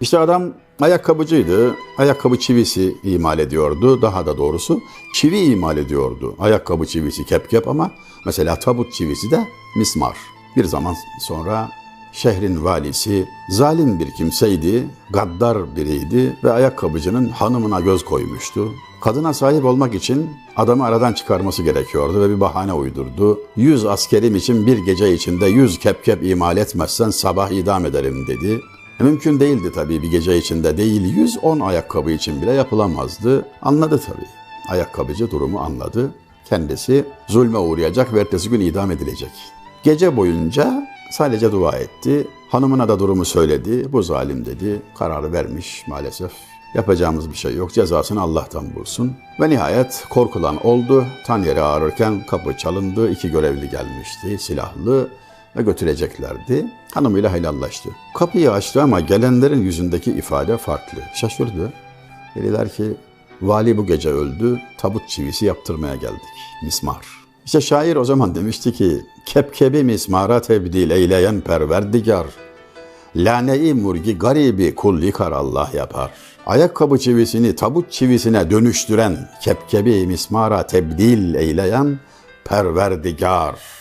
İşte adam ayakkabıcıydı. Ayakkabı çivisi imal ediyordu. Daha da doğrusu çivi imal ediyordu. Ayakkabı çivisi kepkep ama mesela tabut çivisi de mismar. Bir zaman sonra şehrin valisi zalim bir kimseydi, gaddar biriydi ve ayakkabıcının hanımına göz koymuştu. Kadına sahip olmak için adamı aradan çıkarması gerekiyordu ve bir bahane uydurdu. Yüz askerim için bir gece içinde yüz kepkep imal etmezsen sabah idam ederim dedi. Mümkün değildi tabii bir gece içinde değil 110 ayakkabı için bile yapılamazdı. Anladı tabii. Ayakkabıcı durumu anladı. Kendisi zulme uğrayacak ve ertesi gün idam edilecek. Gece boyunca sadece dua etti. Hanımına da durumu söyledi. Bu zalim dedi. Kararı vermiş maalesef. Yapacağımız bir şey yok. Cezasını Allah'tan bulsun. Ve nihayet korkulan oldu. Tan yeri ağrırken kapı çalındı. İki görevli gelmişti. Silahlı ve götüreceklerdi. Hanımıyla helallaştı. Kapıyı açtı ama gelenlerin yüzündeki ifade farklı. Şaşırdı. Dediler ki vali bu gece öldü. Tabut çivisi yaptırmaya geldik. Mismar. İşte şair o zaman demişti ki kepkebi mismara tebdil eyleyen perverdigar. Lane-i murgi garibi kul yıkar Allah yapar. Ayakkabı çivisini tabut çivisine dönüştüren, kepkebi mismara tebdil eyleyen perverdigar.